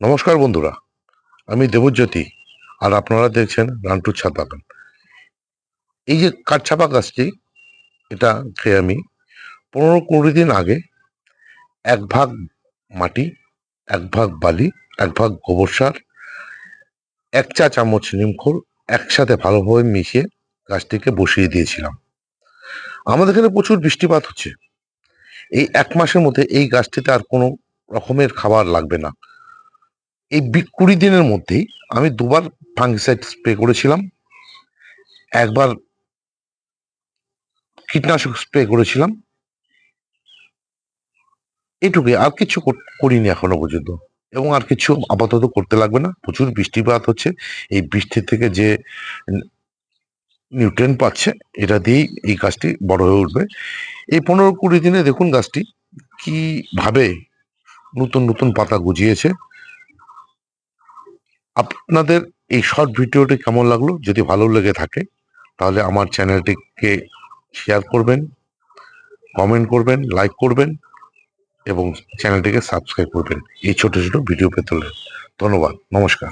নমস্কার বন্ধুরা, আমি দেবজ্যোতি আর আপনারা দেখছেন রান্টুর ছাদ বাগান। এই যে কাঠচাপা গাছটি, এটা খেয়ে আমি পনেরো কুড়ি দিন আগে এক ভাগ মাটি, এক ভাগ বালি, এক ভাগ গোবর সার, এক চা চামচ নিমখোল একসাথে ভালোভাবে মিশিয়ে গাছটিকে বসিয়ে দিয়েছিলাম। আমাদের এখানে প্রচুর বৃষ্টিপাত হচ্ছে। এই এক মাসের মধ্যে এই গাছটিতে আর কোনো রকমের খাবার লাগবে না। এই কুড়ি দিনের মধ্যেই আমি দুবার ফাঙ্গিসাইড স্প্রে করেছিলাম। একবার কীটনাশক স্প্রে করেছিলাম। এইটুকুই আর কিছু করিনি এখনও পর্যন্ত। এবং আর কিছু আপাতত করতে লাগবে না। প্রচুর বৃষ্টিপাত হচ্ছে। এই বৃষ্টি থেকে যে নিউট্রেন পাচ্ছে, এটা দিয়েই এই গাছটি বড় হয়ে উঠবে। এই পনেরো কুড়ি দিনে দেখুন গাছটি কীভাবে নতুন নতুন পাতা গজিয়েছে। আপনাদের এই শর্ট ভিডিওটি কেমন লাগল? যদি ভালো লেগে থাকে, তাহলে আমার চ্যানেলটিকে শেয়ার করবেন কমেন্ট করবেন লাইক করবেন এবং চ্যানেলটিকে সাবস্ক্রাইব করবেন। এই ছোটো ছোটো ভিডিও পেতে ধন্যবাদ। নমস্কার।